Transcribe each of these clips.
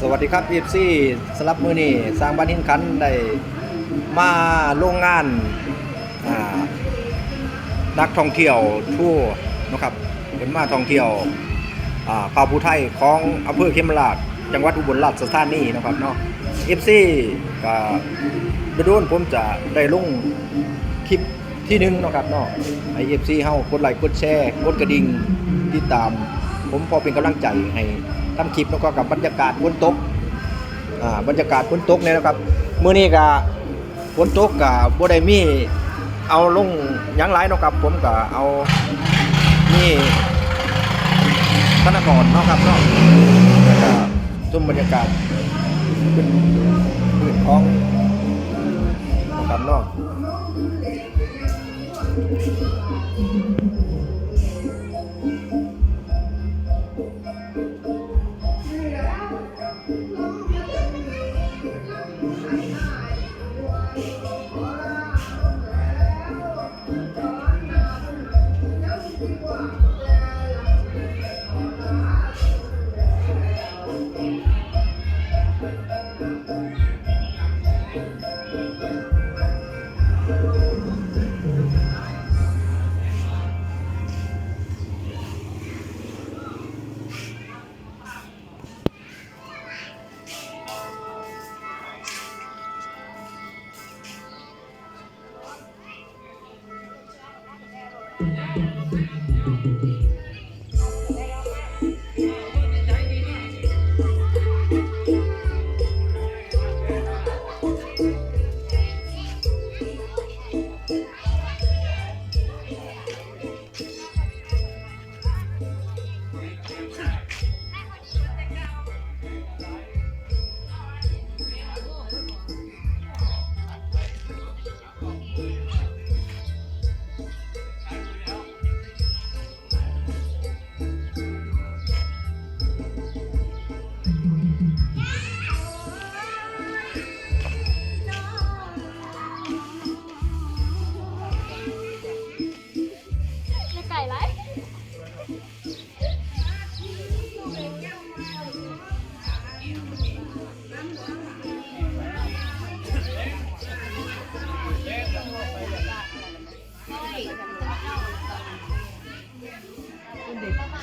สวัสดีครับพีซีสลับมือนี่สร้างบ้านหินขันได้มาโรงงานนักท่องเที่ยวทั่วนะครับเป็นมาท่องเที่ยวอ่าป่าภูไทยของอำเภอเขมราชจังหวัดอุบลราชธานีนะครับเนาะเอฟซีก็โดนผมจะได้ลงคลิปที่หนึ่งนะครับเนาะไอเอฟซีเฮากดไลค์กดแชร์ กดกระดิ่งติดตาม ผมพอเป็นกำลังใจให้ทำคลิปแล้วก็กับบรรยากาศฝนตกอ่าบรรยากาศฝนตกเนี่ยนะครับเมื้อนี้ก็ฝนตกก็บ่ไดมี่เอาลงยังหลายเนาะครับ ผมก็เอานี่ธนกรเนาะครับเนาะแล้วก็ชมบรรยากาศพื้นพื้นของนะครับเนาะ ไก่ไร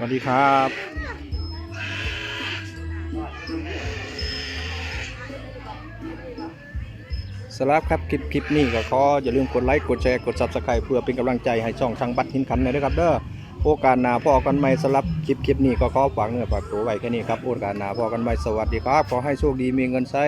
วัสดีครับสำหรับครับคลิปคลิปนี้ก็ขออย่าลืมกดไลค์กดแชร์กด Subscribe เพื่อเป็นกำลังใจให้ช่องทางบัตรหินขันหน่อยนะครับเด้อโอกาสหน้าพอกันใหม่สำหรับคลิปคลิปนี้ก็ขอฝากเนื้อฝากตัวไว้แค่นี้ครับโอกาสหน้าพอกันใหม่สวัสดีครับ ขอให้โชคดีมีเงินใช้